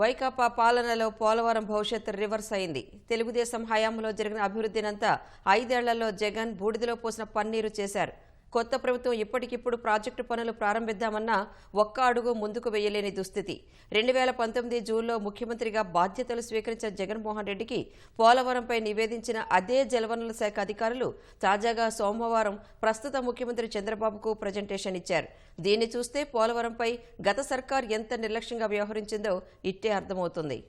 వైకాపా పాలనలో పోలవరం భవిష్యత్తు రివర్స్ అయింది. తెలుగుదేశం హయాంలో జరిగిన అభివృద్ధినంతా ఐదేళ్ళలో జగన్ బూడిదలో పోసిన పన్నీరు చేశారు. కొత్త ప్రభుత్వం ఇప్పటికిప్పుడు ప్రాజెక్టు పనులు ప్రారంభిద్దామన్నా ఒక్క అడుగు ముందుకు వేయలేని దుస్థితి. రెండు వేల పంతొమ్మిది జూన్లో ముఖ్యమంత్రిగా బాధ్యతలు స్వీకరించిన జగన్మోహన్ రెడ్డికి పోలవరంపై నివేదించిన అదే జలవనరుల శాఖ అధికారులు తాజాగా సోమవారం ప్రస్తుత ముఖ్యమంత్రి చంద్రబాబుకు ప్రజెంటేషన్ ఇచ్చారు. దీన్ని చూస్తే పోలవరంపై గత సర్కార్ ఎంత నిర్లక్ష్యంగా వ్యవహరించిందో ఇట్టే అర్థమవుతుంది.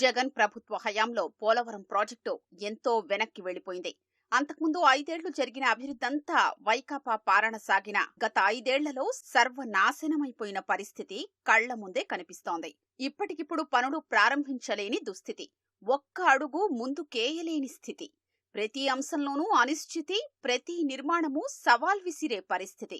జగన్ ప్రభుత్వ హయాంలో పోలవరం ప్రాజెక్టు ఎంతో వెనక్కి వెళ్ళిపోయింది అంతకుముందు ఐదేళ్ళు జరిగిన అభివృద్ధంతా వైకాపా పాలన సాగిన గత ఐదేళ్ళలో సర్వనాశనమైపోయిన పరిస్థితి కళ్ళ ముందే కనిపిస్తోంది. ఇప్పటికిప్పుడు పనులు ప్రారంభించలేని దుస్థితి. ఒక్క అడుగు ముందుకేయలేని స్థితి. ప్రతి అంశంలోనూ అనిశ్చితి ప్రతి నిర్మాణము సవాల్ విసిరే పరిస్థితి.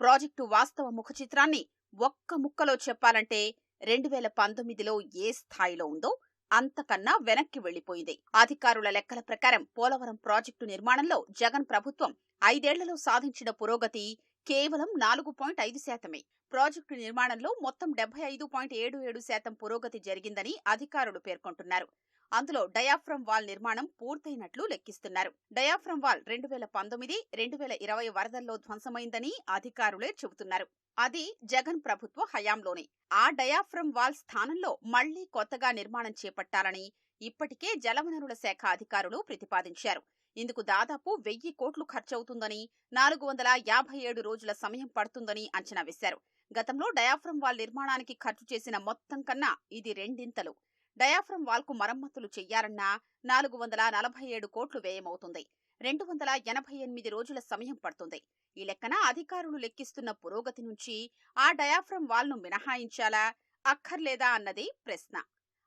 ప్రాజెక్టు వాస్తవ ముఖచిత్రాన్ని ఒక్క ముక్కలో చెప్పాలంటే రెండు వేల పంతొమ్మిదిలో ఏ స్థాయిలో ఉందో అంతకన్నా వెనక్కి వెళ్ళిపోయింది అధికారుల లెక్కల ప్రకారం పోలవరం ప్రాజెక్టు నిర్మాణంలో జగన్ ప్రభుత్వం ఐదేళ్ళలో సాధించిన పురోగతి కేవలం నాలుగు పాయింట్ ఐదు శాతమే. ప్రాజెక్టు నిర్మాణంలో మొత్తం డెబ్బై ఐదు పాయింట్ ఏడు ఏడు శాతం పురోగతి జరిగిందని అధికారులు పేర్కొంటున్నారు. అందులో డయాఫ్రమ్ వాల్ నిర్మాణం పూర్తయినట్లు లెక్కిస్తున్నారు. డయాఫ్రమ్ వాల్ రెండు వేల పంతొమ్మిది రెండు వేల ఇరవై వరదల్లో ధ్వంసమైందని అధికారులే చెబుతున్నారు. అది జగన్ ప్రభుత్వ హయాంలోనే. ఆ డయాఫ్రమ్ వాల్ స్థానంలో మళ్ళీ కొత్తగా నిర్మాణం చేపట్టాలని ఇప్పటికే జలవనరుల శాఖ అధికారులు ప్రతిపాదించారు. ఇందుకు దాదాపు వెయ్యి కోట్లు ఖర్చవుతుందని నాలుగు వందల యాభై ఏడు రోజుల సమయం పడుతుందని అంచనా వేశారు. గతంలో డయాఫ్రమ్ వాల్ నిర్మాణానికి ఖర్చు చేసిన మొత్తం కన్నా ఇది రెండింతలు. డయాఫ్రమ్ వాల్కు మరమ్మతులు చెయ్యాలన్నా నాలుగు వందల నలభై ఏడు కోట్లు వ్యయమవుతుంది. రెండు వందల ఎనభై ఎనిమిది రోజుల సమయం పడుతుంది. ఈ లెక్కన అధికారులు లెక్కిస్తున్న పురోగతి నుంచి ఆ డయాఫ్రమ్ వాల్ను మినహాయించాలా? అక్కర్లేదా అన్నది ప్రశ్న.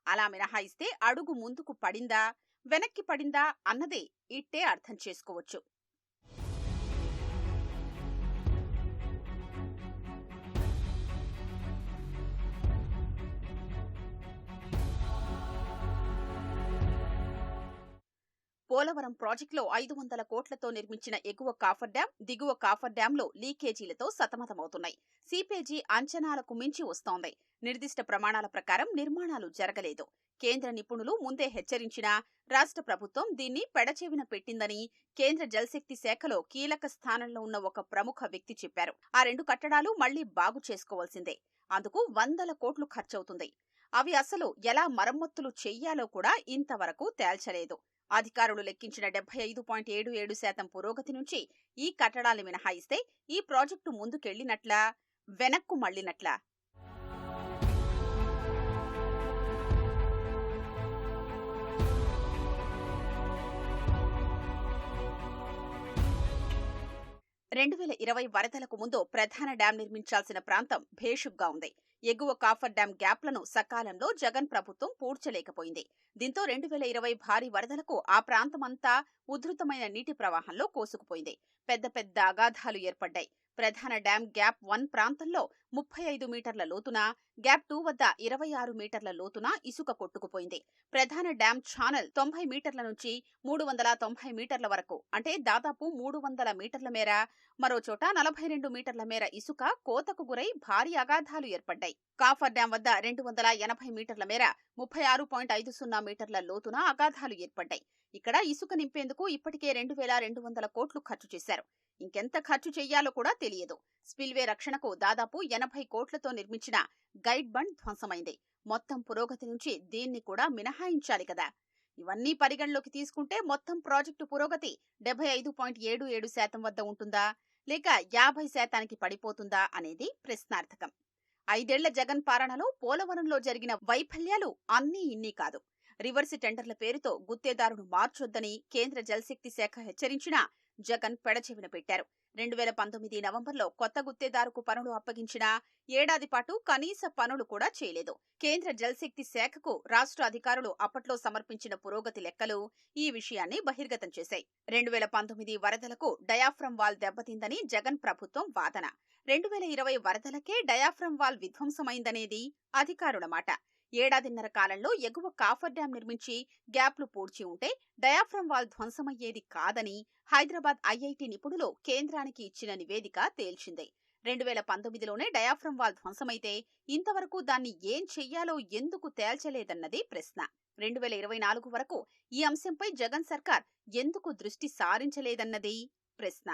అలా మినహాయిస్తే అడుగు ముందుకు పడిందా? వెనక్కి పడిందా? అన్నదే ఇట్టే అర్థం చేసుకోవచ్చు. పోలవరం ప్రాజెక్టులో ఐదు వందల కోట్లతో నిర్మించిన ఎగువ కాఫర్ డ్యాం దిగువ కాఫర్ డ్యాంలో లీకేజీలతో సతమతమవుతున్నాయి. సిపేజీ అంచనాలకు మించి వస్తోంది. నిర్దిష్ట ప్రమాణాల ప్రకారం నిర్మాణాలు జరగలేదు. కేంద్ర నిపుణులు ముందే హెచ్చరించినా రాష్ట్ర ప్రభుత్వం దీన్ని పెడచెవిన పెట్టిందని కేంద్ర జలశక్తి శాఖలో కీలక స్థానంలో ఉన్న ఒక ప్రముఖ వ్యక్తి చెప్పారు. ఆ రెండు కట్టడాలు మళ్ళీ బాగు చేసుకోవాల్సిందే. అందుకు వందల కోట్లు ఖర్చవుతుంది. అవి అసలు ఎలా మరమ్మతులు చెయ్యాలో కూడా ఇంతవరకు తేల్చలేదు. అధికారులు లెక్కించిన డెబ్బై ఐదు పాయింట్ ఏడు ఏడు శాతం పురోగతి నుంచి ఈ కట్టడాలు మినహాయిస్తే ఈ ప్రాజెక్టు ముందుకెళ్ళినట్లా వెనక్కు మళ్ళినట్లా రెండు వేల ఇరవై వరదలకు ముందు ప్రధాన డ్యాం నిర్మించాల్సిన ప్రాంతం భేషుగ్గా ఉంది. ఎగువ కాఫర్ డ్యాం గ్యాప్లను సకాలంలో జగన్ ప్రభుత్వం పూడ్చలేకపోయింది. దీంతో రెండు వేల ఇరవై భారీ వరదలకు ఆ ప్రాంతమంతా ఉధృతమైన నీటి ప్రవాహంలో కోసుకుపోయింది. పెద్ద పెద్ద అగాధాలు ఏర్పడ్డాయి. ప్రధాన డ్యాం గ్యాప్ వన్ ప్రాంతంలో ముప్పై ఐదు మీటర్ల లోతున గ్యాప్ టూ వద్ద ఇరవై ఆరు మీటర్ల లోతున ఇసుక కొట్టుకుపోయింది. ప్రధాన డ్యాం ఛానల్ తొంభై మీటర్ల నుంచి మూడు వందల తొంభై మీటర్ల వరకు అంటే దాదాపు మూడు వందల మీటర్ల మేర మరో చోట నలభై రెండు మీటర్ల మేర ఇసుక కోతకు గురై భారీ అగాధాలు ఏర్పడ్డాయి. కాఫర్ డ్యాం వద్ద రెండు వందల ఎనభై మీటర్ల మేర ముప్పై ఆరు పాయింట్ ఐదు సున్నా మీటర్ల లోతున అగాధాలు ఏర్పడ్డాయి. ఇక్కడ ఇసుక నింపేందుకు ఇప్పటికే రెండు వేల రెండు వందల కోట్లు ఖర్చు చేశారు. ఇంకెంత ఖర్చు చెయ్యాలో కూడా తెలియదు. స్పిల్వే రక్షణకు దాదాపు ఎనభై కోట్లతో నిర్మించిన గైడ్ బండ్ ధ్వంసమైంది. మొత్తం పురోగతి నుంచి దీన్ని కూడా మినహాయించాలి కదా. ఇవన్నీ పరిగణలోకి తీసుకుంటే మొత్తం ప్రాజెక్టు పురోగతి డెబ్బై ఐదు పాయింట్ ఏడు ఏడు శాతం వద్ద ఉంటుందా? లేక యాభై శాతానికి పడిపోతుందా అనేది ప్రశ్నార్థకం. ఐదేళ్ళ జగన్ పాలనలో పోలవరంలో జరిగిన వైఫల్యాలు అన్నీ ఇన్ని కాదు. రివర్స్ టెండర్ల పేరుతో గుత్తేదారును మార్చొద్దని కేంద్ర జలశక్తి శాఖ హెచ్చరించినా జగన్ పెడచెవిన పెట్టారు. రెండు వేల పంతొమ్మిది నవంబర్లో కొత్త గుత్తేదారుకు పనులు అప్పగించినా ఏడాది పాటు కనీస పనులు కూడా చేయలేదు. కేంద్ర జలశక్తి శాఖకు రాష్ట్ర అధికారులు అప్పట్లో సమర్పించిన పురోగతి లెక్కలు ఈ విషయాన్ని బహిర్గతం చేశాయి. రెండు వేల పంతొమ్మిది వరదలకు డయాఫ్రమ్ వాల్ దెబ్బతిందని జగన్ ప్రభుత్వం వాదన. రెండు వేల ఇరవై వరదలకే డయాఫ్రమ్ వాల్ విధ్వంసమైందనేది అధికారుల మాట. ఏడాదిన్నర కాలంలో ఎగువ కాఫర్ డ్యాం నిర్మించి గ్యాప్లు పూడ్చి ఉంటే డయాఫ్రమ్ వాల్ ధ్వంసమయ్యేది కాదని హైదరాబాద్ ఐఐటి నిపుణులు కేంద్రానికి ఇచ్చిన నివేదిక తేల్చింది. రెండు వేల పంతొమ్మిదిలోనే డయాఫ్రమ్ వాల్ ధ్వంసమైతే ఇంతవరకు దాన్ని ఏం చెయ్యాలో ఎందుకు తేల్చలేదన్నది ప్రశ్న. రెండు వేల ఇరవై నాలుగు వరకు ఈ అంశంపై జగన్ సర్కార్ ఎందుకు దృష్టి సారించలేదన్నది ప్రశ్న.